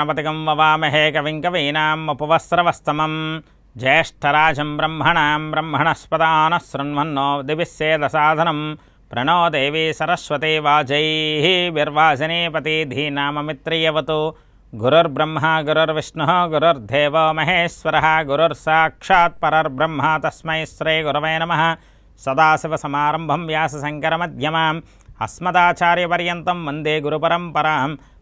ఓం గణపతిగం వవామహే కవిం కవీనాం ఉపవస్రవస్తమం జ్యేష్ఠరాజం బ్రహ్మణాం బ్రహ్మణస్పదాన శృణ్వన్నో దివిస్సేదసాధనం ప్రణో దేవీ సరస్వతీ వాజై విర్వాసినీపతి ధీనామమిత్రియవతు గురుర్బ్రహ్మ గురుర్విష్ణు గురుర్దేవో మహేశ్వర గురుర్సాక్షాత్ పరర్బ్రహ్మ తస్మై శ్రీ గురవే నమ సదాశివసమారంభం వ్యాసశంకరమధ్యమాం అస్మదాచార్యపర్యంతం వందే గురుపరంపరాం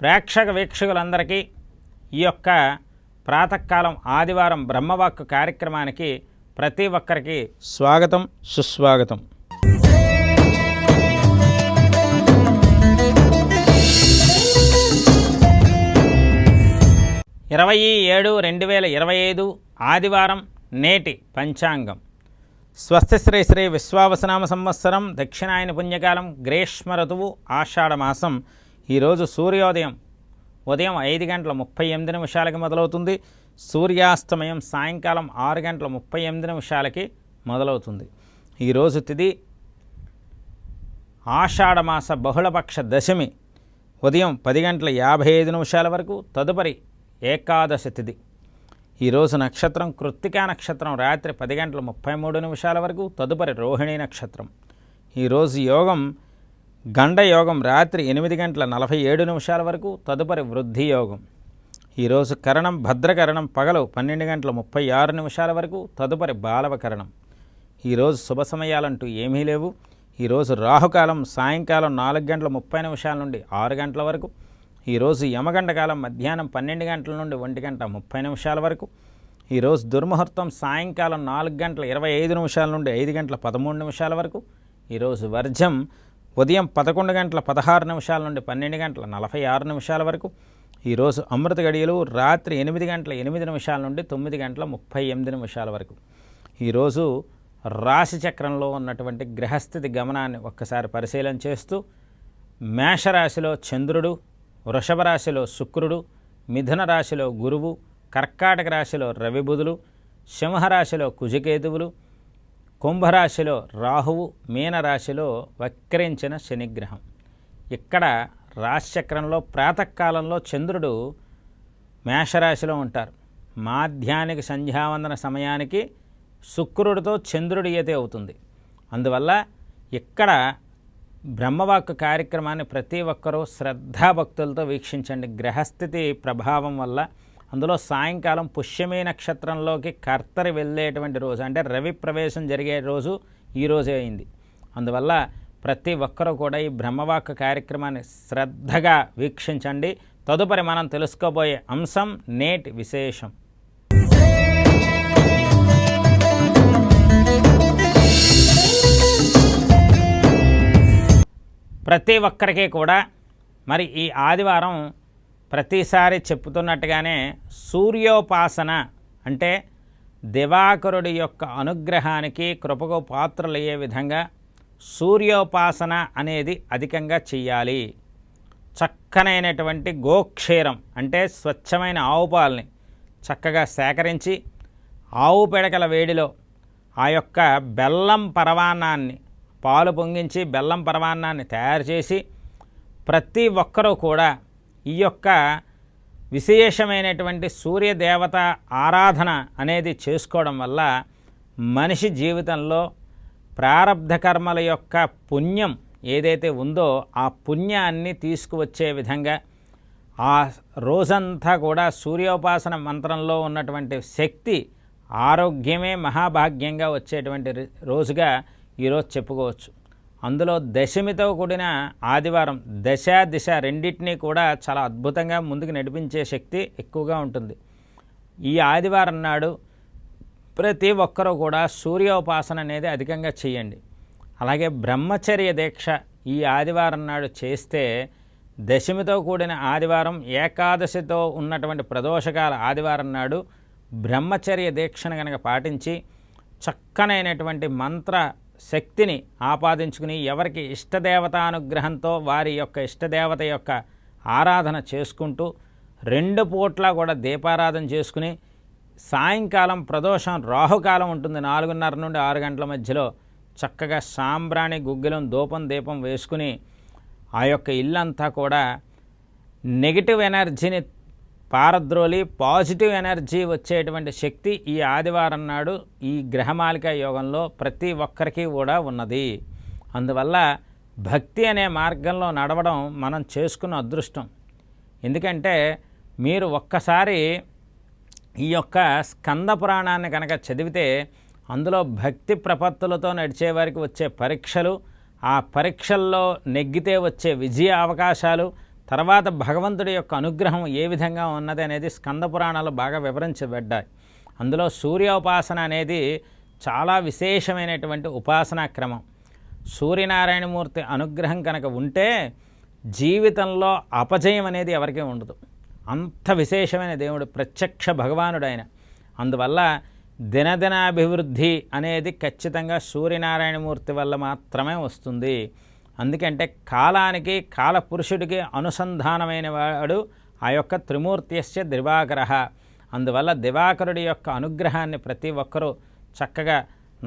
ప్రేక్షక వీక్షకులందరికీ ఈ యొక్క ప్రాతకాలం ఆదివారం బ్రహ్మవాక్కు కార్యక్రమానికి ప్రతి ఒక్కరికి స్వాగతం సుస్వాగతం. ఇరవై ఏడు రెండు వేల ఇరవై ఐదు ఆదివారం నేటి పంచాంగం. స్వస్తి శ్రీ శ్రీ విశ్వావసనామ సంవత్సరం దక్షిణాయన పుణ్యకాలం గ్రీష్మ ఋతువు ఆషాఢమాసం ఈరోజు సూర్యోదయం. ఉదయం ఐదు గంటల ముప్పై ఎనిమిది నిమిషాలకి మొదలవుతుంది. సూర్యాస్తమయం సాయంకాలం ఆరు గంటల ముప్పై ఎనిమిది నిమిషాలకి మొదలవుతుంది. ఈరోజు తిది ఆషాఢమాస బహుళపక్ష దశమి. ఉదయం పది గంటల యాభై ఐదు నిమిషాల వరకు తదుపరి ఏకాదశి తిథి ఈరోజు నక్షత్రం కృత్తికా నక్షత్రం రాత్రి పది గంటల ముప్పై మూడు నిమిషాల వరకు తదుపరి రోహిణీ నక్షత్రం. ఈరోజు యోగం గండయోగం రాత్రి ఎనిమిది గంటల నలభై ఏడు నిమిషాల వరకు తదుపరి వృద్ధి యోగం. ఈరోజు కరణం భద్రకరణం పగలు పన్నెండు గంటల ముప్పై ఆరు నిమిషాల వరకు తదుపరి బాలవకరణం. ఈరోజు శుభ సమయాలంటూ ఏమీ లేవు. ఈరోజు రాహుకాలం సాయంకాలం నాలుగు గంటల ముప్పై నిమిషాల నుండి ఆరు గంటల వరకు ఈరోజు యమగండ కాలం మధ్యాహ్నం పన్నెండు గంటల నుండి ఒంటి గంట ముప్పై నిమిషాల వరకు ఈరోజు దుర్ముహూర్తం సాయంకాలం నాలుగు గంటల ఇరవై ఐదు నిమిషాల నుండి ఐదు గంటల పదమూడు నిమిషాల వరకు ఈరోజు వర్జం ఉదయం పదకొండు గంటల పదహారు నిమిషాల నుండి పన్నెండు గంటల నలభై ఆరు నిమిషాల వరకు ఈరోజు అమృత గడియలు రాత్రి ఎనిమిది గంటల ఎనిమిది నిమిషాల నుండి తొమ్మిది గంటల ముప్పై ఎనిమిది నిమిషాల వరకు. ఈరోజు రాశి చక్రంలో ఉన్నటువంటి గ్రహస్థితి గమనాన్ని ఒక్కసారి పరిశీలన చేస్తూ మేషరాశిలో చంద్రుడు వృషభ రాశిలో శుక్రుడు మిథున రాశిలో గురువు కర్కాటక రాశిలో రవిబుధులు సింహరాశిలో కుజకేతువులు కుంభరాశిలో రాహువు మీనరాశిలో వక్రించిన శనిగ్రహం. ఇక్కడ రాశిచక్రంలో ప్రాతకాలంలో చంద్రుడు మేషరాశిలో ఉంటారు. మాధ్యానికి సంధ్యావందన సమయానికి శుక్రుడితో చంద్రుడి ఈత అవుతుంది. అందువల్ల ఇక్కడ బ్రహ్మవాక్ కార్యక్రమాన్ని ప్రతి ఒక్కరూ శ్రద్ధాభక్తులతో వీక్షించండి. గ్రహస్థితి ప్రభావం వల్ల అందులో సాయంకాలం పుష్యమీ నక్షత్రంలోకి కర్తరి వెళ్ళేటువంటి రోజు అంటే రవి ప్రవేశం జరిగే రోజు ఈ రోజే అయింది. అందువల్ల ప్రతి ఒక్కరూ కూడా ఈ బ్రహ్మవాక్ కార్యక్రమాన్ని శ్రద్ధగా వీక్షించండి. తదుపరి మనం తెలుసుకోబోయే అంశం నేటి విశేషం. ప్రతి ఒక్కరికి కూడా మరి ఈ ఆదివారం ప్రతిసారి చెప్తున్నట్టుగానే సూర్యోపాసన అంటే దివాకరుడి యొక్క అనుగ్రహానికి కృపకు పాత్రలయ్యే విధంగా సూర్యోపాసన అనేది అధికంగా చెయ్యాలి. చక్కనైనటువంటి గోక్షీరం అంటే స్వచ్ఛమైన ఆవు పాలని చక్కగా సేకరించి ఆవు పిడకల వేడిలో ఆ యొక్క బెల్లం పరవాన్నాన్ని పాలు పొంగించి బెల్లం పరమాన్నాన్ని తయారు చేసి ప్రతి ఒక్కరూ కూడా ఈ యొక్క విశేషమైనటువంటి సూర్యదేవత ఆరాధన అనేది చేసుకోవడం వల్ల మనిషి జీవితంలో ప్రారంధ కర్మల యొక్క పుణ్యం ఏదైతే ఉందో ఆ పుణ్యాన్ని తీసుకువచ్చే విధంగా ఆ రోజంతా కూడా సూర్యోపాసన మంత్రంలో ఉన్నటువంటి శక్తి ఆరోగ్యమే మహాభాగ్యంగా వచ్చేటువంటి రోజుగా ఈరోజు చెప్పుకోవచ్చు. అందులో దశమితో కూడిన ఆదివారం దశ దిశ రెండింటినీ కూడా చాలా అద్భుతంగా ముందుకు నడిపించే శక్తి ఎక్కువగా ఉంటుంది. ఈ ఆదివారం నాడు ప్రతి ఒక్కరూ కూడా సూర్యోపాసన అనేది అధికంగా చేయండి. అలాగే బ్రహ్మచర్య దీక్ష ఈ ఆదివారం నాడు చేస్తే దశమితో కూడిన ఆదివారం ఏకాదశితో ఉన్నటువంటి ప్రదోషకాల ఆదివారం నాడు బ్రహ్మచర్య దీక్షను కనుక పాటించి చక్కనైనటువంటి మంత్ర శక్తిని ఆపాదించుకుని ఎవరికి ఇష్టదేవతానుగ్రహంతో వారి యొక్క ఇష్టదేవత యొక్క ఆరాధన చేసుకుంటూ రెండు పూట్ల కూడా దీపారాధన చేసుకుని సాయంకాలం ప్రదోషం రాహుకాలం ఉంటుంది నాలుగున్నర నుండి ఆరు గంటల మధ్యలో చక్కగా సాంబ్రాణి గుగ్గిలం దూపం దీపం వేసుకుని ఆ యొక్క ఇల్లంతా కూడా నెగిటివ్ ఎనర్జీని పారద్రోలి పాజిటివ్ ఎనర్జీ వచ్చేటువంటి శక్తి ఈ ఆదివారం నాడు ఈ గ్రహమాలిక యోగంలో ప్రతి ఒక్కరికి కూడా ఉన్నది. అందువల్ల భక్తి అనే మార్గంలో నడవడం మనం చేసుకున్న అదృష్టం. ఎందుకంటే మీరు ఒక్కసారి ఈ యొక్క స్కంద పురాణాన్ని కనుక చదివితే అందులో భక్తి ప్రపత్తులతో నడిచేవారికి వచ్చే పరీక్షలు ఆ పరీక్షల్లో నెగ్గితే వచ్చే విజయ అవకాశాలు తర్వాత భగవంతుడి యొక్క అనుగ్రహం ఏ విధంగా ఉన్నది అనేది స్కంద పురాణాలు బాగా వివరించబడ్డాయి అందులో సూర్యోపాసన అనేది చాలా విశేషమైనటువంటి ఉపాసనా క్రమం. సూర్యనారాయణమూర్తి అనుగ్రహం కనుక ఉంటే జీవితంలో అపజయం అనేది ఎవరికీ ఉండదు. అంత విశేషమైన దేవుడు ప్రత్యక్ష భగవానుడు ఆయన అందువల్ల దినదినాభివృద్ధి అనేది ఖచ్చితంగా సూర్యనారాయణమూర్తి వల్ల మాత్రమే వస్తుంది. అందుకంటే కాలానికి కాలపురుషుడికి అనుసంధానమైన వాడు ఆ యొక్క త్రిమూర్తిస్య దివాకర. అందువల్ల దివాకరుడి యొక్క అనుగ్రహాన్ని ప్రతి ఒక్కరూ చక్కగా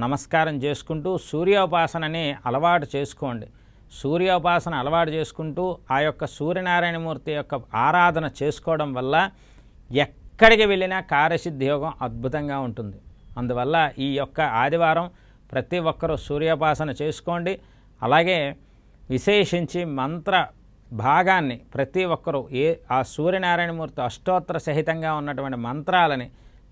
నమస్కారం చేసుకుంటూ సూర్యోపాసనని అలవాటు చేసుకోండి. సూర్యోపాసన అలవాటు చేసుకుంటూ ఆ యొక్క సూర్యనారాయణమూర్తి యొక్క ఆరాధన చేసుకోవడం వల్ల ఎక్కడికి వెళ్ళినా కార్యసిద్ధి యోగం అద్భుతంగా ఉంటుంది. అందువల్ల ఈ యొక్క ఆదివారం ప్రతి ఒక్కరూ సూర్యోపాసన చేసుకోండి. అలాగే విశేషించి మంత్ర భాగాన్ని ప్రతి ఒక్కరూ ఏ ఆ సూర్యనారాయణమూర్తి అష్టోత్తర సహితంగా ఉన్నటువంటి మంత్రాలని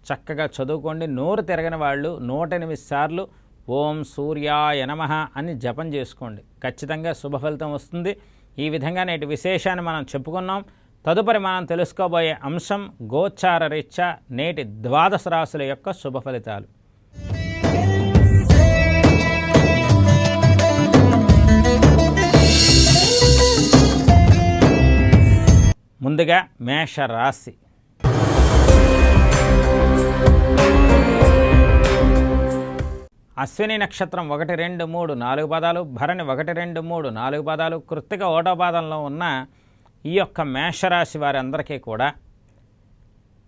చక్కగా చదువుకోండి. నోరు తిరగని వాళ్ళు నూట ఎనిమిది సార్లు ఓం సూర్యాయ నమ అని జపం చేసుకోండి. ఖచ్చితంగా శుభ ఫలితం వస్తుంది. ఈ విధంగా నేటి విశేషాన్ని మనం చెప్పుకున్నాం. తదుపరి మనం తెలుసుకోబోయే అంశం గోచార రీత్యా నేటి ద్వాదశ రాశుల యొక్క శుభ ఫలితాలు. ముందుగా మేష రాశి అశ్విని నక్షత్రం ఒకటి రెండు మూడు నాలుగు పదాలు భరణి ఒకటి రెండు మూడు నాలుగు పదాలు కృత్తిక ఓటో పాదంలో ఉన్న ఈ యొక్క మేషరాశి వారందరికీ కూడా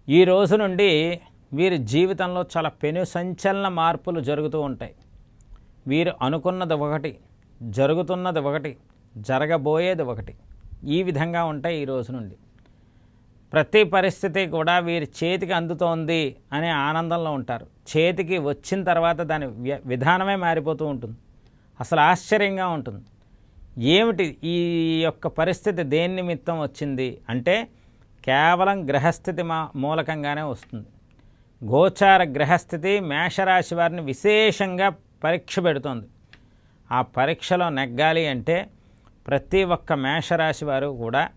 ఈ రోజు నుండి వీరి జీవితంలో చాలా పెను సంచలన మార్పులు జరుగుతూ ఉంటాయి. వీరు అనుకున్నది ఒకటి జరుగుతున్నది ఒకటి జరగబోయేది ఒకటి ఈ విధంగా ఉంటాయి ఈ రోజు నుండి. ప్రతి పరిస్థితి కూడా వీరి చేతికి అందుతోంది అనే ఆనందంలో ఉంటారు. చేతికి వచ్చిన తర్వాత దాని విధానమే మారిపోతూ ఉంటుంది. అసలు ఆశ్చర్యంగా ఉంటుంది. ఏమిటి ఈ యొక్క పరిస్థితి దేని నిమిత్తం వచ్చింది అంటే కేవలం గ్రహస్థితి మా మూలకంగానే వస్తుంది. గోచార గ్రహస్థితి మేషరాశి వారిని విశేషంగా పరీక్ష పెడుతోంది. ఆ పరీక్షలో నెగ్గాలి అంటే ప్రతి ఒక్క మేషరాశి వారు కూడా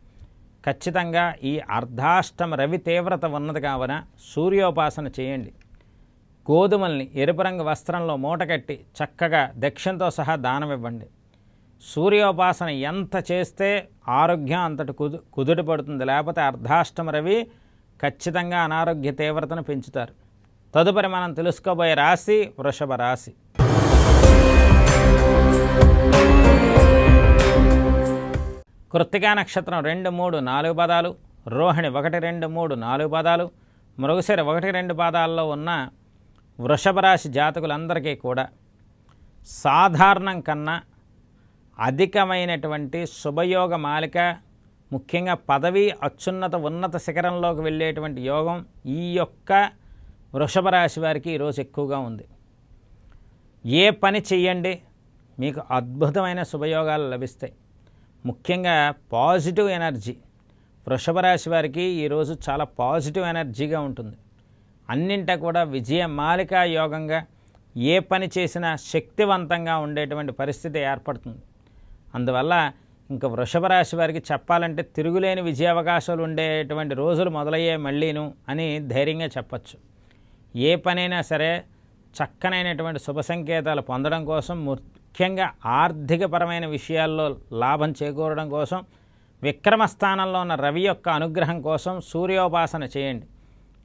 ఖచ్చితంగా ఈ అర్ధాష్టమ రవి తీవ్రత ఉన్నది కావున సూర్యోపాసన చేయండి. గోధుమల్ని ఎరుపు రంగు వస్త్రంలో మూటకట్టి చక్కగా దక్షిణతో సహా దానం ఇవ్వండి. సూర్యోపాసన ఎంత చేస్తే ఆరోగ్యం అంతటి కుదు కుదుట పడుతుంది. లేకపోతే అర్ధాష్టమ రవి ఖచ్చితంగా అనారోగ్య తీవ్రతను పెంచుతారు. తదుపరి మనం తెలుసుకోబోయే రాశి వృషభ రాశి. కృత్తికా నక్షత్రం రెండు మూడు నాలుగు పదాలు రోహిణి ఒకటి రెండు మూడు నాలుగు పదాలు మృగశిర ఒకటి రెండు పాదాల్లో ఉన్న వృషభ రాశి జాతకులందరికీ కూడా సాధారణం కన్నా అధికమైనటువంటి శుభయోగ మాలిక ముఖ్యంగా పదవి అత్యున్నత ఉన్నత శిఖరంలోకి వెళ్ళేటువంటి యోగం ఈ యొక్క వృషభ రాశి వారికి ఈరోజు ఎక్కువగా ఉంది. ఏ పని చెయ్యండి మీకు అద్భుతమైన శుభయోగాలు లభిస్తాయి. ముఖ్యంగా పాజిటివ్ ఎనర్జీ. వృషభ రాశి వారికి ఈరోజు చాలా పాజిటివ్ ఎనర్జీగా ఉంటుంది. అన్నింట కూడా విజయ మాలికా యోగంగా ఏ పని చేసినా శక్తివంతంగా ఉండేటువంటి పరిస్థితి ఏర్పడుతుంది. అందువల్ల ఇంకా వృషభ రాశి వారికి చెప్పాలంటే తిరుగులేని విజయ అవకాశాలు ఉండేటువంటి రోజులు మొదలయ్యే మళ్ళీను అని ధైర్యంగా చెప్పచ్చు. ఏ పనైనా సరే చక్కనైనటువంటి శుభ సంకేతాలు పొందడం కోసం ముఖ్యంగా ఆర్థికపరమైన విషయాల్లో లాభం చేకూరడం కోసం విక్రమ స్థానంలో ఉన్న రవి యొక్క అనుగ్రహం కోసం సూర్యోపాసన చేయండి.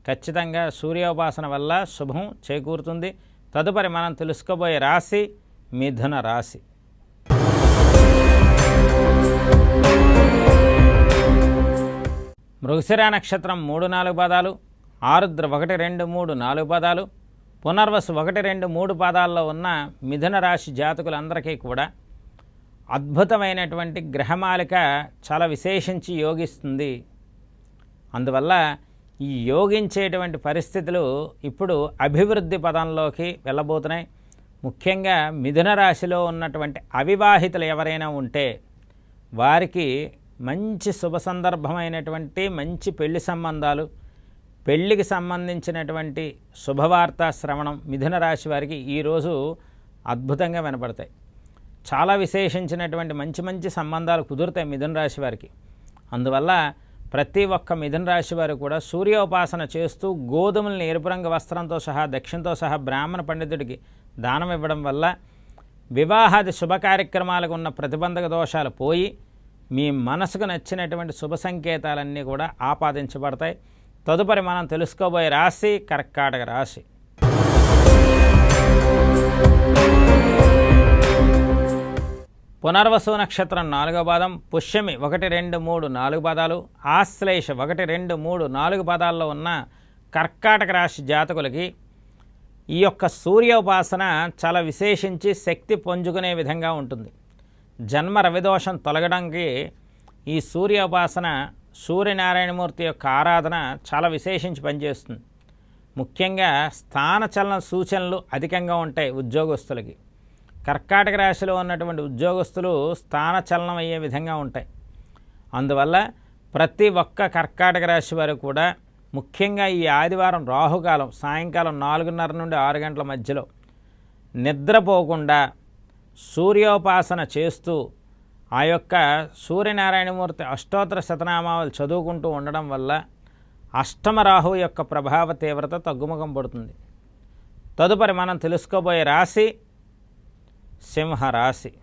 ఖచ్చితంగా సూర్యోపాసన వల్ల శుభం చేకూరుతుంది. తదుపరి మనం తెలుసుకోబోయే రాశి మిథున రాశి. మృగశిరా నక్షత్రం మూడు నాలుగు పదాలు ఆరుద్ర ఒకటి రెండు మూడు నాలుగు పదాలు పునర్వసు ఒకటి రెండు మూడు పాదాల్లో ఉన్న మిథున రాశి జాతకులందరికీ కూడా అద్భుతమైనటువంటి గ్రహమాలిక చాలా విశేషించి యోగిస్తుంది. అందువల్ల ఈ యోగించేటువంటి పరిస్థితులు ఇప్పుడు అభివృద్ధి పదంలోకి వెళ్ళబోతున్నాయి. ముఖ్యంగా మిథున రాశిలో ఉన్నటువంటి అవివాహితులు ఎవరైనా ఉంటే వారికి మంచి శుభ సందర్భమైనటువంటి మంచి పెళ్ళి సంబంధాలు పెళ్ళికి సంబంధించినటువంటి శుభవార్త శ్రవణం మిథున రాశి వారికి ఈరోజు అద్భుతంగా వినపడతాయి. చాలా విశేషించినటువంటి మంచి మంచి సంబంధాలు కుదురుతాయి మిథున రాశి వారికి. అందువల్ల ప్రతి ఒక్క మిథున రాశి వారు కూడా సూర్యోపాసన చేస్తూ గోధుమల్ని ఎరుపు రంగు వస్త్రంతో సహా దక్షిణతో సహా బ్రాహ్మణ పండితుడికి దానం ఇవ్వడం వల్ల వివాహాది శుభ కార్యక్రమాలకు ఉన్న ప్రతిబంధక దోషాలు పోయి మీ మనసుకు నచ్చినటువంటి శుభ సంకేతాలన్నీ కూడా ఆపాదించబడతాయి. తదుపరి మనం తెలుసుకోబోయే రాశి కర్కాటక రాశి. పునర్వసు నక్షత్రం నాలుగో పాదం పుష్యమి ఒకటి రెండు మూడు నాలుగు పదాలు ఆశ్లేష ఒకటి రెండు మూడు నాలుగు పదాల్లో ఉన్న కర్కాటక రాశి జాతకులకి ఈ యొక్క సూర్యోపాసన చాలా విశేషించి శక్తి పొంజుకునే విధంగా ఉంటుంది. జన్మ రవిదోషం తొలగడానికి ఈ సూర్యోపాసన సూర్యనారాయణమూర్తి యొక్క ఆరాధన చాలా విశేషించి పనిచేస్తుంది. ముఖ్యంగా స్థానచలన సూచనలు అధికంగా ఉంటాయి ఉద్యోగస్తులకి. కర్కాటక రాశిలో ఉన్నటువంటి ఉద్యోగస్తులు స్థానచలనం అయ్యే విధంగా ఉంటాయి. అందువల్ల ప్రతి ఒక్క కర్కాటక రాశి వారు కూడా ముఖ్యంగా ఈ ఆదివారం రాహుకాలం సాయంకాలం నాలుగున్నర నుండి ఆరు గంటల మధ్యలో నిద్రపోకుండా సూర్యోపాసన చేస్తూ ఆ యొక్క సూర్యనారాయణమూర్తి అష్టోత్తర శతనామాలు చదువుకుంటూ ఉండడం వల్ల అష్టమ రాహు యొక్క ప్రభావ తీవ్రత తగ్గుముఖం పడుతుంది. తదుపరి మనం తెలుసుకోబోయే రాశి సింహరాశి.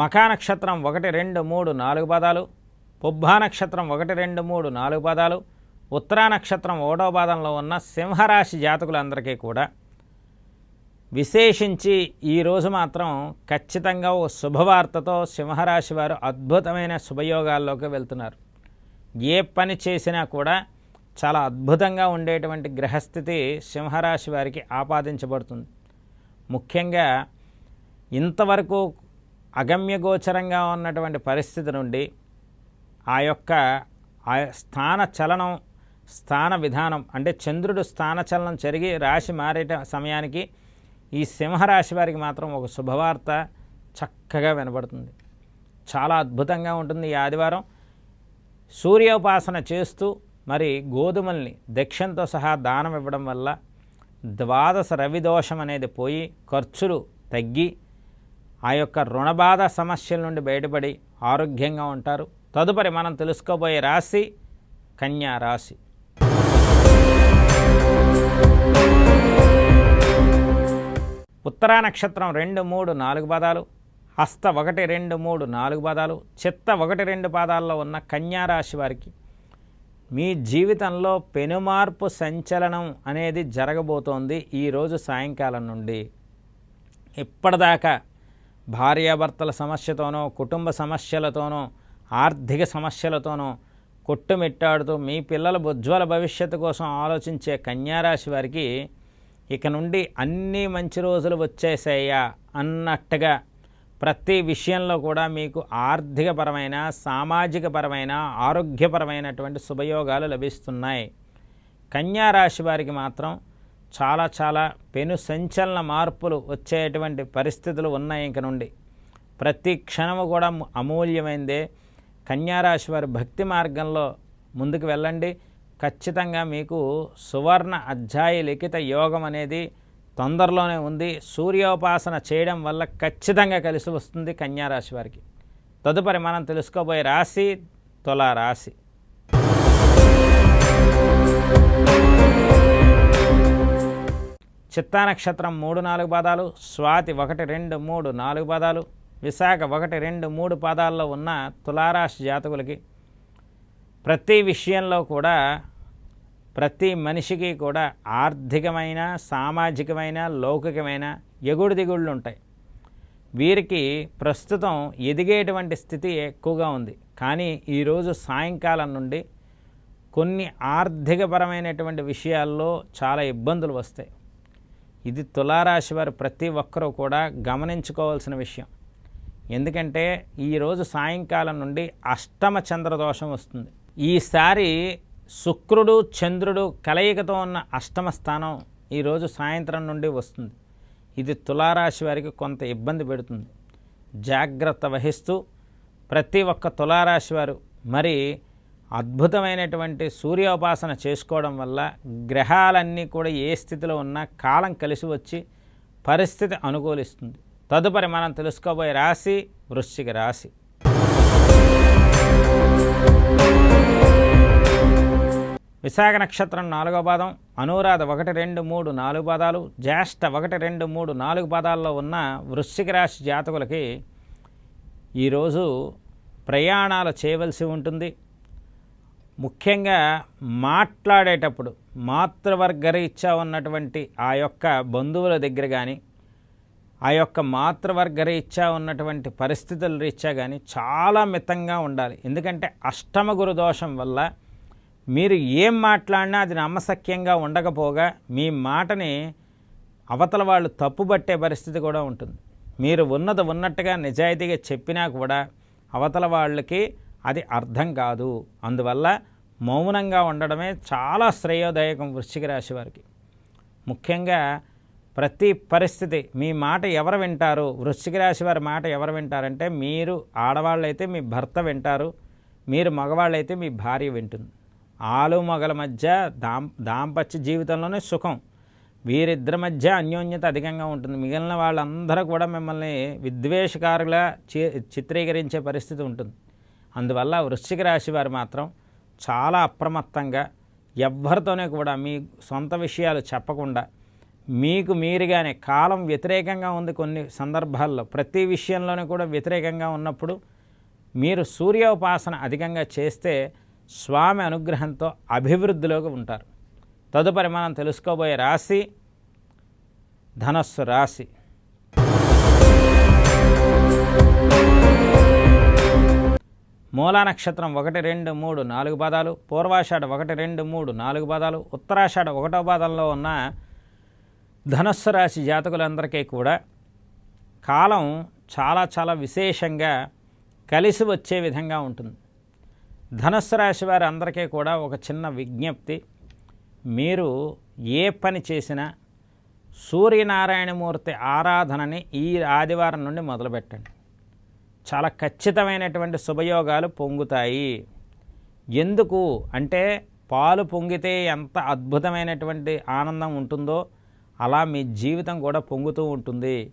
మఖా నక్షత్రం ఒకటి రెండు మూడు నాలుగు పదాలు పుబ్బా నక్షత్రం ఒకటి రెండు మూడు నాలుగు పదాలు ఉత్తరా నక్షత్రం ఓడో పాదంలో ఉన్న సింహరాశి జాతకులందరికీ కూడా విశేషించి ఈరోజు మాత్రం ఖచ్చితంగా ఓ శుభవార్తతో సింహరాశి వారు అద్భుతమైన శుభయోగాల్లోకి వెళ్తున్నారు. ఏ పని చేసినా కూడా చాలా అద్భుతంగా ఉండేటువంటి గ్రహస్థితి సింహరాశి వారికి ఆపాదించబడుతుంది. ముఖ్యంగా ఇంతవరకు అగమ్యగోచరంగా ఉన్నటువంటి పరిస్థితి నుండి ఆ యొక్క ఆ స్థాన చలనం స్థాన విధానం అంటే చంద్రుడు స్థాన చలనం జరిగి రాశి మారేట సమయానికి ఈ సింహరాశి వారికి మాత్రం ఒక శుభవార్త చక్కగా వినబడుతుంది. చాలా అద్భుతంగా ఉంటుంది ఈ ఆదివారం. సూర్యోపాసన చేస్తూ మరి గోధుమల్ని దక్షిణతో సహా దానం ఇవ్వడం వల్ల ద్వాదశ రవిదోషం అనేది పోయి ఖర్చులు తగ్గి ఆ యొక్క రుణబాధ సమస్యల నుండి బయటపడి ఆరోగ్యంగా ఉంటారు. తదుపరి మనం తెలుసుకోబోయే రాశి కన్యా రాశి. ఉత్తరా నక్షత్రం రెండు మూడు నాలుగు పాదాలు హస్త ఒకటి రెండు మూడు నాలుగు పాదాలు చిత్త ఒకటి రెండు పాదాల్లో ఉన్న కన్యా రాశి వారికి మీ జీవితంలో పెనుమార్పు సంచలనం అనేది జరగబోతోంది ఈరోజు సాయంకాలం నుండి. ఇప్పటిదాకా భార్యాభర్తల సమస్యతోనో కుటుంబ సమస్యలతోనో ఆర్థిక సమస్యలతోనో కొట్టుమిట్టాడుతూ మీ పిల్లల ఉజ్వల భవిష్యత్తు కోసం ఆలోచించే కన్యారాశి వారికి ఇక నుండి అన్ని మంచి రోజులు వచ్చేసాయా అన్నట్టుగా ప్రతి విషయంలో కూడా మీకు ఆర్థికపరమైన సామాజికపరమైన ఆరోగ్యపరమైనటువంటి శుభయోగాలు లభిస్తున్నాయి. కన్యారాశి వారికి మాత్రం చాలా చాలా పెను సంచలన మార్పులు వచ్చేటువంటి పరిస్థితులు ఉన్నాయి ఇంక నుండి. ప్రతి క్షణము కూడా అమూల్యమైందే. కన్యారాశి వారి భక్తి మార్గంలో ముందుకు వెళ్ళండి. ఖచ్చితంగా మీకు సువర్ణ అధ్యాయ లిఖిత యోగం అనేది తొందరలోనే ఉంది. సూర్యోపాసన చేయడం వల్ల ఖచ్చితంగా కలిసి వస్తుంది కన్యారాశి వారికి. తదుపరి మనం తెలుసుకోబోయే రాశి తులారాశి. చిత్తా నక్షత్రం మూడు నాలుగు పాదాలు స్వాతి ఒకటి రెండు మూడు నాలుగు పాదాలు విశాఖ ఒకటి రెండు మూడు పాదాల్లో ఉన్న తులారాశి జాతకులకి ప్రతి విషయంలో కూడా ప్రతి మనిషికి కూడా ఆర్థికమైన సామాజికమైన లౌకికమైన ఎగుడు దిగుళ్ళు ఉంటాయి. వీరికి ప్రస్తుతం ఎదిగేటువంటి స్థితి ఎక్కువగా ఉంది. కానీ ఈరోజు సాయంకాలం నుండి కొన్ని ఆర్థికపరమైనటువంటి విషయాల్లో చాలా ఇబ్బందులు వస్తాయి. ఇది తులారాశి వారు ప్రతి ఒక్కరూ కూడా గమనించుకోవాల్సిన విషయం. ఎందుకంటే ఈరోజు సాయంకాలం నుండి అష్టమ చంద్రదోషం వస్తుంది. ఈసారి శుక్రుడు చంద్రుడు కలయికతో ఉన్న అష్టమ స్థానం ఈరోజు సాయంత్రం నుండి వస్తుంది. ఇది తులారాశి వారికి కొంత ఇబ్బంది పెడుతుంది. జాగ్రత్త వహిస్తూ ప్రతి ఒక్క తులారాశి వారు మరి అద్భుతమైనటువంటి సూర్యోపాసన చేసుకోవడం వల్ల గ్రహాలన్నీ కూడా ఏ స్థితిలో ఉన్నా కాలం కలిసి వచ్చి పరిస్థితి అనుకూలిస్తుంది. తదుపరి మనం తెలుసుకోబోయే రాశి వృశ్చిక రాశి. విశాఖ నక్షత్రం నాలుగో పాదం అనురాధ ఒకటి రెండు మూడు నాలుగు పాదాలు జ్యేష్ఠ ఒకటి రెండు మూడు నాలుగు పాదాల్లో ఉన్న వృశ్చిక రాశి జాతకులకి ఈరోజు ప్రయాణాలు చేయవలసి ఉంటుంది. ముఖ్యంగా మాట్లాడేటప్పుడు మాతృవర్గ రీత్యా ఉన్నటువంటి ఆ యొక్క బంధువుల దగ్గర కానీ ఆ యొక్క మాతృవర్గ రీత్యా ఉన్నటువంటి పరిస్థితుల రీత్యా కానీ చాలా మితంగా ఉండాలి. ఎందుకంటే అష్టమ గురు దోషం వల్ల మీరు ఏం మాట్లాడినా అది నమ్మసక్యంగా ఉండకపోగా మీ మాటని అవతల వాళ్ళు తప్పుబట్టే పరిస్థితి కూడా ఉంటుంది. మీరు ఉన్నది ఉన్నట్టుగా నిజాయితీగా చెప్పినా కూడా అవతల వాళ్ళకి అది అర్థం కాదు. అందువల్ల మౌనంగా ఉండడమే చాలా శ్రేయోదాయకం వృశ్చిక రాశి వారికి. ముఖ్యంగా ప్రతి పరిస్థితి మీ మాట ఎవరు వింటారు? వృశ్చిక రాశి వారి మాట ఎవరు వింటారంటే మీరు ఆడవాళ్ళైతే మీ భర్త వింటారు మీరు మగవాళ్ళైతే మీ భార్య వింటుంది. ఆలు మొగల మధ్య దాం దాంపత్య జీవితంలోనే సుఖం. వీరిద్దరి మధ్య అన్యోన్యత అధికంగా ఉంటుంది. మిగిలిన వాళ్ళందరూ కూడా మిమ్మల్ని విద్వేషకారులా చిత్రీకరించే పరిస్థితి ఉంటుంది. అందువల్ల వృశ్చిక రాశి వారు మాత్రం చాలా అప్రమత్తంగా ఎవ్వరితోనే కూడా మీ సొంత విషయాలు చెప్పకుండా మీకు మీరుగానే కాలం వ్యతిరేకంగా ఉంది కొన్ని సందర్భాల్లో ప్రతి విషయంలోనూ కూడా వ్యతిరేకంగా ఉన్నప్పుడు మీరు సూర్య ఉపాసన అధికంగా చేస్తే స్వామి అనుగ్రహంతో అభివృద్ధిలోకి ఉంటారు. తదుపరి మనం తెలుసుకోబోయే రాశి ధనస్సు రాశి. మూలా నక్షత్రం ఒకటి రెండు మూడు నాలుగు పాదాలు పూర్వాషాఢ ఒకటి రెండు మూడు నాలుగు పాదాలు ఉత్తరాషాఢ ఒకటో పాదంలో ఉన్న ధనుస్సు రాశి జాతకులందరికీ కూడా కాలం చాలా చాలా విశేషంగా కలిసి వచ్చే విధంగా ఉంటుంది. ధనుస్సు రాశి వారి అందరికీ కూడా ఒక చిన్న విజ్ఞప్తి. మీరు ఏ పని చేసినా సూర్యనారాయణమూర్తి ఆరాధనని ఈ ఆదివారం నుండి మొదలుపెట్టండి. చాలా ఖచ్చితమైనటువంటి శుభయోగాలు పొంగుతాయి. ఎందుకు? అంటే పాలు పొంగితే ఎంత అద్భుతమైనటువంటి ఆనందం ఉంటుందో అలా మీ జీవితం కూడా పొంగుతూ ఉంటుంది.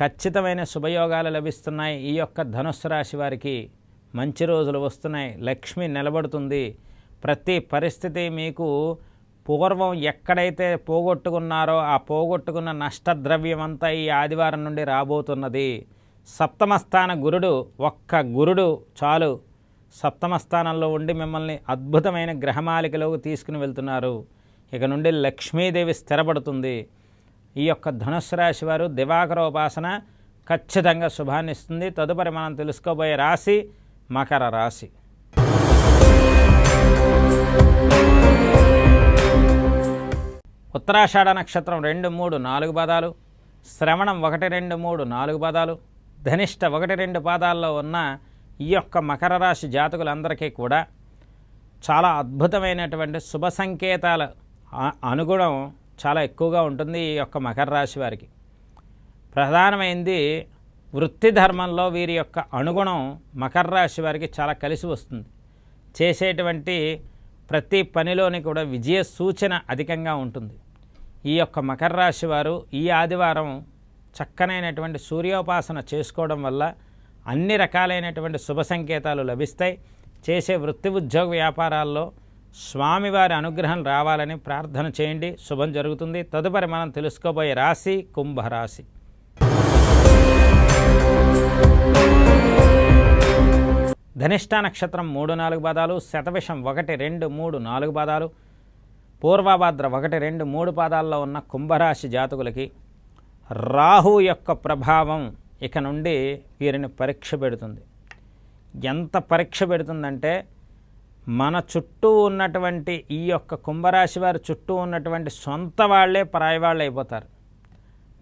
ఖచ్చితమైన శుభయోగాలు లభిస్తున్నాయి ఈ యొక్క ధనుస్సు రాశి వారికి. మంచి రోజులు వస్తున్నాయి. లక్ష్మి నిలబడుతుంది. ప్రతి పరిస్థితి మీకు పూర్వం ఎక్కడైతే పోగొట్టుకున్నారో ఆ పోగొట్టుకున్న నష్టద్రవ్యం అంతా ఈ ఆదివారం నుండి రాబోతున్నది. సప్తమస్థాన గురుడు ఒక్క గురుడు చాలు. సప్తమస్థానంలో ఉండి మిమ్మల్ని అద్భుతమైన గ్రహమాలికలోకి తీసుకుని వెళ్తున్నారు. ఇక నుండి లక్ష్మీదేవి స్థిరపడుతుంది. ఈ యొక్క ధనుస్సు రాశి వారు దివాకర ఉపాసన ఖచ్చితంగా శుభాన్ని ఇస్తుంది. తదుపరి మనం తెలుసుకోబోయే రాశి మకర రాశి. ఉత్తరాషాఢ నక్షత్రం రెండు మూడు నాలుగు పదాలు. శ్రవణం ఒకటి రెండు మూడు నాలుగు పదాలు. ధనిష్ట ఒకటి రెండు పాదాల్లో ఉన్న ఈ యొక్క మకర రాశి జాతకులందరికీ కూడా చాలా అద్భుతమైనటువంటి శుభ సంకేతాల అనుగుణం చాలా ఎక్కువగా ఉంటుంది ఈ యొక్క మకర రాశి వారికి. ప్రధానమైంది వృత్తి ధర్మంలో వీరి యొక్క అనుగుణం మకర రాశి వారికి చాలా కలిసి వస్తుంది. చేసేటువంటి ప్రతి పనిలోని కూడా విజయ సూచన అధికంగా ఉంటుంది. ఈ యొక్క మకర రాశి వారు ఈ ఆదివారం చక్కనైనటువంటి సూర్యోపాసన చేసుకోవడం వల్ల అన్ని రకాలైనటువంటి శుభ సంకేతాలు లభిస్తాయి. చేసే వృత్తి ఉద్యోగ వ్యాపారాల్లో స్వామివారి అనుగ్రహం రావాలని ప్రార్థన చేయండి. శుభం జరుగుతుంది. తదుపరి మనం తెలుసుకోబోయే రాశి కుంభరాశి. ధనిష్ట నక్షత్రం మూడు నాలుగు పాదాలు శతవిషం ఒకటి రెండు మూడు నాలుగు పాదాలు పూర్వభాద్ర ఒకటి రెండు మూడు పాదాల్లో ఉన్న కుంభరాశి జాతకులకి రాహు యొక్క ప్రభావం ఇక నుండి వీరిని పరీక్ష పెడుతుంది. ఎంత పరీక్ష పెడుతుందంటే మన చుట్టూ ఉన్నటువంటి ఈ యొక్క కుంభరాశి వారి చుట్టూ ఉన్నటువంటి సొంత వాళ్ళే పరాయవాళ్ళు అయిపోతారు.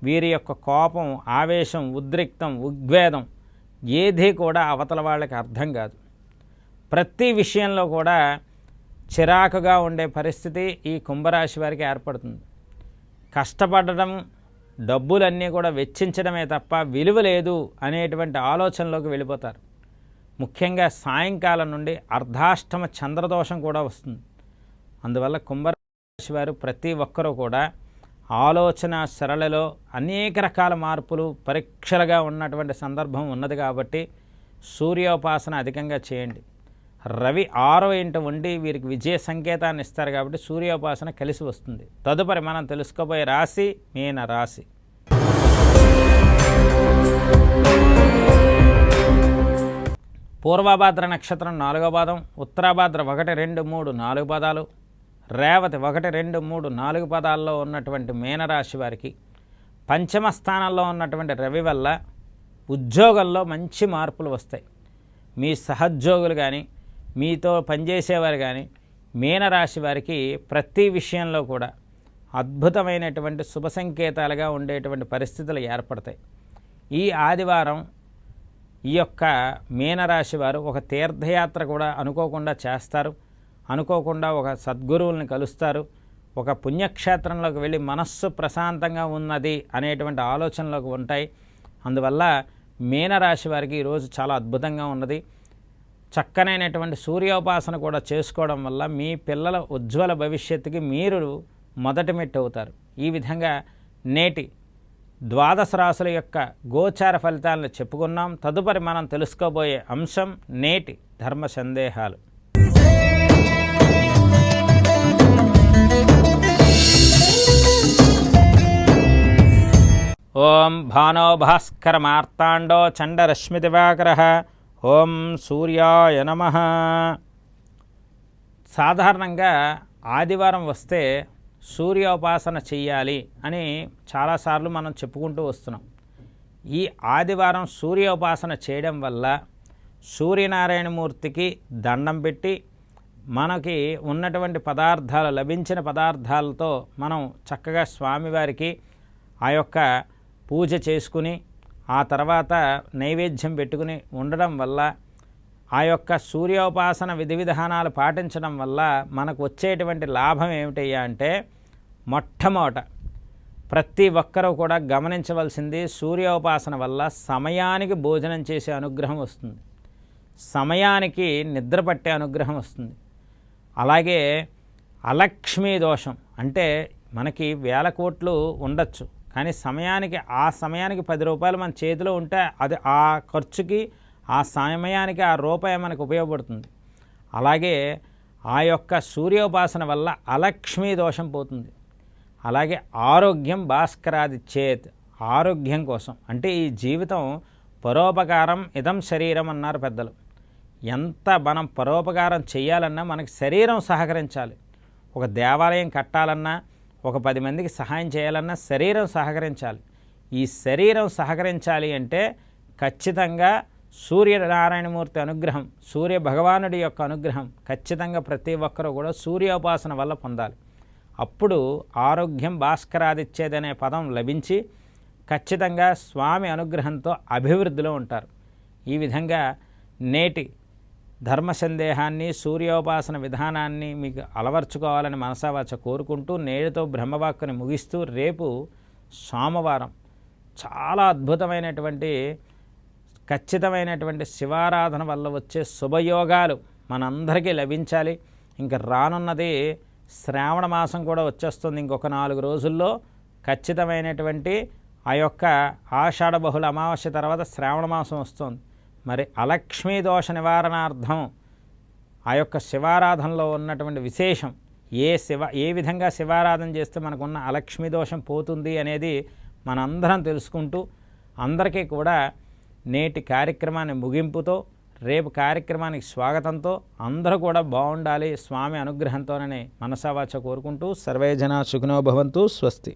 వీరి యొక్క కోపం ఆవేశం ఉద్రిక్తం ఉద్వేదం ఏది కూడా అవతల వాళ్ళకి అర్థం కాదు. ప్రతి విషయంలో కూడా చిరాకుగా ఉండే పరిస్థితి ఈ కుంభరాశి వారికి ఏర్పడుతుంది. కష్టపడడం డబ్బులన్నీ కూడా వెచ్చించడమే తప్ప విలువ లేదు అనేటువంటి ఆలోచనలోకి వెళ్ళిపోతారు. ముఖ్యంగా సాయంకాలం నుండి అర్ధాష్టమ చంద్రదోషం కూడా వస్తుంది. అందువల్ల కుంభరాశి వారు ప్రతి ఒక్కరూ కూడా ఆలోచన సరళలో అనేక రకాల మార్పులు పరీక్షలుగా ఉన్నటువంటి సందర్భం ఉన్నది కాబట్టి సూర్యోపాసన అధికంగా చేయండి. రవి ఆరో ఇంట ఉండి వీరికి విజయ సంకేతాన్ని ఇస్తారు కాబట్టి సూర్యోపాసన కలిసి వస్తుంది. తదుపరి మనం తెలుసుకోబోయే రాశి మీన రాశి. పూర్వభాద్ర నక్షత్రం నాలుగో పాదం ఉత్తరాభాద్ర ఒకటి రెండు మూడు నాలుగు పదాలు రేవతి ఒకటి రెండు మూడు నాలుగు పదాల్లో ఉన్నటువంటి మీనరాశి వారికి పంచమ స్థానంలో ఉన్నటువంటి రవి వల్ల ఉద్యోగంలో మంచి మార్పులు వస్తాయి. మీ సహోద్యోగులు కానీ మీతో పనిచేసేవారు కానీ మీనరాశి వారికి ప్రతి విషయంలో కూడా అద్భుతమైనటువంటి శుభ సంకేతాలుగా ఉండేటువంటి పరిస్థితులు ఏర్పడతాయి. ఈ ఆదివారం ఈ యొక్క మీనరాశి వారు ఒక తీర్థయాత్ర కూడా అనుకోకుండా చేస్తారు. అనుకోకుండా ఒక సద్గురువుల్ని కలుస్తారు. ఒక పుణ్యక్షేత్రంలోకి వెళ్ళి మనస్సు ప్రశాంతంగా ఉన్నది అనేటువంటి ఆలోచనలోకి ఉంటాయి. అందువల్ల మీనరాశి వారికి ఈరోజు చాలా అద్భుతంగా ఉన్నది. చక్కనైనటువంటి సూర్యోపాసన కూడా చేసుకోవడం వల్ల మీ పిల్లల ఉజ్వల భవిష్యత్తుకి మీరు మొదటి మెట్టు అవుతారు. ఈ విధంగా నేటి ద్వాదశ రాశుల యొక్క గోచార ఫలితాలను చెప్పుకున్నాం. తదుపరి మనం తెలుసుకోబోయే అంశం నేటి ధర్మ సందేహాలు. ఓం భానో భాస్కర మార్తాండో చండరశ్మి దివాకర ఓం సూర్యాయ నమ. సాధారణంగా ఆదివారం వస్తే సూర్యోపాసన చెయ్యాలి అని చాలాసార్లు మనం చెప్పుకుంటూ వస్తున్నాం. ఈ ఆదివారం సూర్యోపాసన చేయడం వల్ల సూర్యనారాయణమూర్తికి దండం పెట్టి మనకి ఉన్నటువంటి పదార్థాలు లభించిన పదార్థాలతో మనం చక్కగా స్వామివారికి ఆ యొక్క పూజ చేసుకుని ఆ తర్వాత నైవేద్యం పెట్టుకుని ఉండడం వల్ల ఆ యొక్క సూర్యోపాసన విధి విధానాలు పాటించడం వల్ల మనకు వచ్చేటువంటి లాభం ఏమిటయ్యా అంటే మొట్టమొదట ప్రతి ఒక్కరూ కూడా గమనించవలసింది సూర్యోపాసన వల్ల సమయానికి భోజనం చేసే అనుగ్రహం వస్తుంది. సమయానికి నిద్ర పట్టే అనుగ్రహం వస్తుంది. అలాగే అలక్ష్మీ దోషం అంటే మనకి వేల కోట్లు ఉండొచ్చు. కానీ సమయానికి ఆ సమయానికి పది రూపాయలు మన చేతిలో ఉంటే అది ఆ ఖర్చుకి ఆ సమయానికి ఆ రూపాయి మనకు ఉపయోగపడుతుంది. అలాగే ఆ యొక్క సూర్యోపాసన వల్ల అలక్ష్మీ దోషం పోతుంది. అలాగే ఆరోగ్యం భాస్కరాది చేత్ ఆరోగ్యం కోసం. అంటే ఈ జీవితం పరోపకారం ఇదం శరీరం అన్నారు పెద్దలు. ఎంత మనం పరోపకారం చేయాలన్నా మనకి శరీరం సహకరించాలి. ఒక దేవాలయం కట్టాలన్నా ఒక పది మందికి సహాయం చేయాలన్నా శరీరం సహకరించాలి. ఈ శరీరం సహకరించాలి అంటే ఖచ్చితంగా సూర్యనారాయణమూర్తి అనుగ్రహం సూర్య భగవానుడి యొక్క అనుగ్రహం ఖచ్చితంగా ప్రతి ఒక్కరూ కూడా సూర్యోపాసన వల్ల పొందాలి. అప్పుడు ఆరోగ్యం భాస్కరాదిచ్చేదనే పదం లభించి ఖచ్చితంగా స్వామి అనుగ్రహంతో అభివృద్ధిలో ఉంటారు. ఈ విధంగా నేటి ధర్మ సందేహాన్ని సూర్యోపాసన విధానాన్ని మీకు అలవర్చుకోవాలని మనసావాచ కోరుకుంటూ నేడుతో బ్రహ్మవాక్కుని ముగిస్తూ రేపు సోమవారం చాలా అద్భుతమైనటువంటి ఖచ్చితమైనటువంటి శివారాధన వల్ల వచ్చే శుభయోగాలు మనందరికీ లభించాలి. ఇంకా రానున్నది శ్రావణ మాసం కూడా వచ్చేస్తుంది ఇంకొక నాలుగు రోజుల్లో. ఖచ్చితమైనటువంటి ఆ యొక్క ఆషాఢ బహుళ అమావాస్య తర్వాత శ్రావణ మాసం వస్తుంది. మరి అలక్ష్మీ దోష నివారణార్థం ఆ యొక్క శివారాధనలో ఉన్నటువంటి విశేషం. ఏ శివ ఏ విధంగా శివారాధన చేస్తే మనకున్న అలక్ష్మీ దోషం పోతుంది అనేది మనందరం తెలుసుకుంటూ అందరికీ కూడా నేటి కార్యక్రమాన్ని ముగింపుతో రేపు కార్యక్రమానికి స్వాగతంతో అందరూ కూడా బాగుండాలి స్వామి అనుగ్రహంతోనని మనసావాచ కోరుకుంటూ సర్వే జనా సుఖినో భవంతు స్వస్తి.